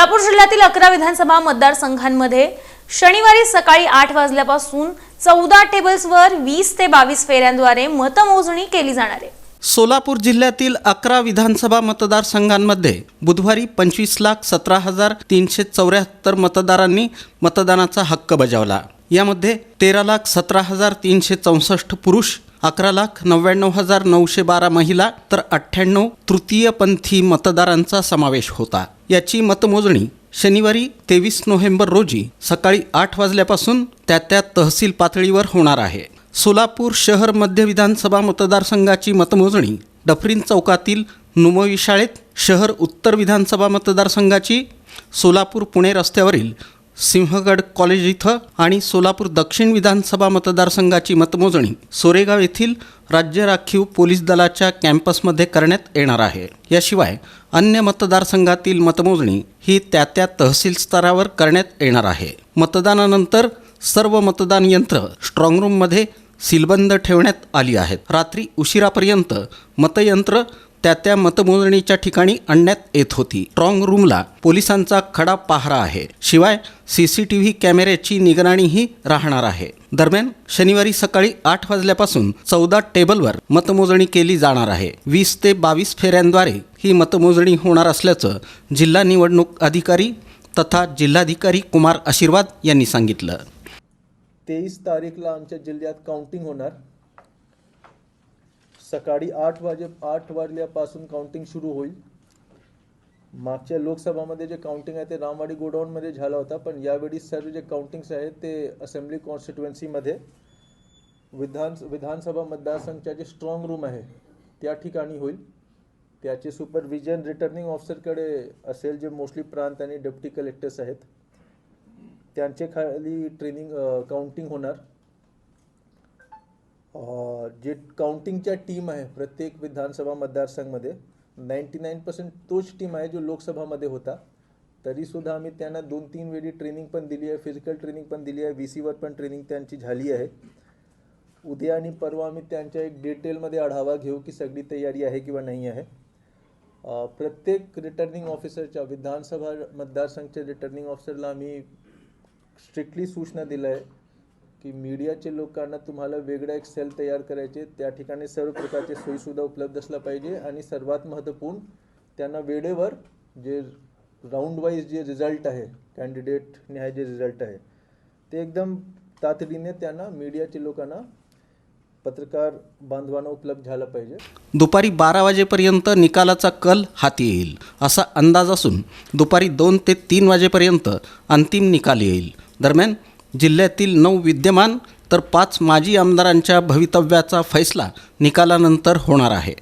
सोलापूर जिल्ह्यातील अकरा विधानसभा मतदारसंघांमध्ये शनिवारी सकाळी आठ वाजल्यापासून चौदा टेबल्सवर वीस ते बावीस फेऱ्यांद्वारे मतमोजणी केली जाणार आहे. सोलापूर जिल्ह्यातील अकरा विधानसभा मतदारसंघांमध्ये बुधवारी पंचवीस लाख सतरा हजार तीनशे चौऱ्याहत्तर मतदारांनी मतदानाचा हक्क बजावला. यामध्ये तेरा लाख सतरा हजार तीनशे चौसष्ट पुरुष अकरा लाख नव्याण्णव हजार नऊशे बारा महिला तर अठ्ठ्याण्णव तृतीयपंथी मतदारांचा समावेश होता. याची मतमोजणी शनिवारी तेवीस नोव्हेंबर रोजी सकाळी आठ वाजल्यापासून त्या त्या तहसील पातळीवर होणार आहे. सोलापूर शहर मध्य विधानसभा मतदारसंघाची मतमोजणी डफरीन चौकातील नुमवी शाळेत शहर उत्तर विधानसभा मतदारसंघाची सोलापूर पुणे रस्त्यावरील सिंहगड कॉलेज इथं आणि सोलापूर दक्षिण विधानसभा मतदारसंघाची मतमोजणी सोरेगाव येथील राज्य राखीव पोलीस दलाच्या कॅम्पसमध्ये करण्यात येणार आहे. याशिवाय अन्य मतदारसंघातील मतमोजणी ही त्या त्या तहसील स्तरावर करण्यात येणार आहे. मतदानानंतर सर्व मतदान यंत्र स्ट्रॉंगरूममध्ये सीलबंद ठेवण्यात आली आहेत. रात्री उशिरापर्यंत मतयंत्र त्या त्या मतमोजणीच्या ठिकाणी आणण्यात येत होती. स्ट्रॉंग रूमला पोलिसांचा खडा पहारा आहे. शिवाय सी सी टी व्ही कॅमेऱ्याची निगराणीही राहणार आहे. दरम्यान शनिवारी सकाळी आठ वाजल्यापासून चौदा टेबलवर मतमोजणी केली जाणार आहे. वीस ते बावीस फेऱ्यांद्वारे ही मतमोजणी होणार असल्याचं जिल्हा निवडणूक अधिकारी तथा जिल्हाधिकारी कुमार आशीर्वाद यांनी सांगितलं. तेवीस तारीखला आमच्या जिल्ह्यात काउंटिंग होणार. सकाळी आठ वाजे आठ वाजल्यापासून काउंटिंग सुरू होईल. मागच्या लोकसभामध्ये जे काउंटिंग आहे ते रामवाडी गोडाऊनमध्ये झाला होता पण यावेळी सर्व जे काउंटिंग्स आहेत ते असेंब्ली कॉन्स्टिट्युएन्सीमध्ये विधान विधानसभा मतदारसंघच्या जे स्ट्रॉंग रूम आहे त्या ठिकाणी होईल. त्याचे सुपरविजन रिटर्निंग ऑफिसरकडे असेल जे मोस्टली प्रांत आणि डेप्टी कलेक्टर्स आहेत. त्यांचे खाली ट्रेनिंग काउंटिंग होणार. जे काउंटिंगच्या टीम आहे प्रत्येक विधानसभा मतदारसंघमध्ये नाईंटी नाईन पर्सेंट तोच टीम आहे जो लोकसभामध्ये होता. तरीसुद्धा आम्ही त्यांना दोन तीन वेळी ट्रेनिंग पण दिली आहे फिजिकल ट्रेनिंग पण दिली आहे व्ही सीवर पण ट्रेनिंग त्यांची झाली आहे. उद्या आणि परवा आम्ही त्यांच्या एक डिटेलमध्ये आढावा घेऊ की सगळी तयारी आहे किंवा नाही आहे. प्रत्येक रिटर्निंग ऑफिसरच्या विधानसभा मतदारसंघच्या रिटर्निंग ऑफिसरला आम्ही स्ट्रिक्टली सूचना दिलं आहे. की मीडियाचे लोकांना तुम्हाला वेगळा एक सेल तयार करायचे त्या ठिकाणी सर्व प्रकारचे सोयीसुविधा उपलब्ध असल्या पाहिजे आणि सर्वात महत्त्वपूर्ण त्यांना वेळेवर जे राऊंड वाईज जे रिझल्ट आहे कॅन्डिडेट न्याय जे रिझल्ट आहे ते एकदम तातडीने त्यांना मीडियाचे लोकांना पत्रकार बांधवांना उपलब्ध झालं पाहिजे. दुपारी बारा वाजेपर्यंत निकालाचा कल हाती येईल असा अंदाज असून दुपारी दोन ते तीन वाजेपर्यंत अंतिम निकाल येईल. दरम्यान जिल्ह्यातील नऊ विद्यमान तर पाच माजी आमदारांच्या भवितव्याचा फैसला निकालानंतर होणार आहे.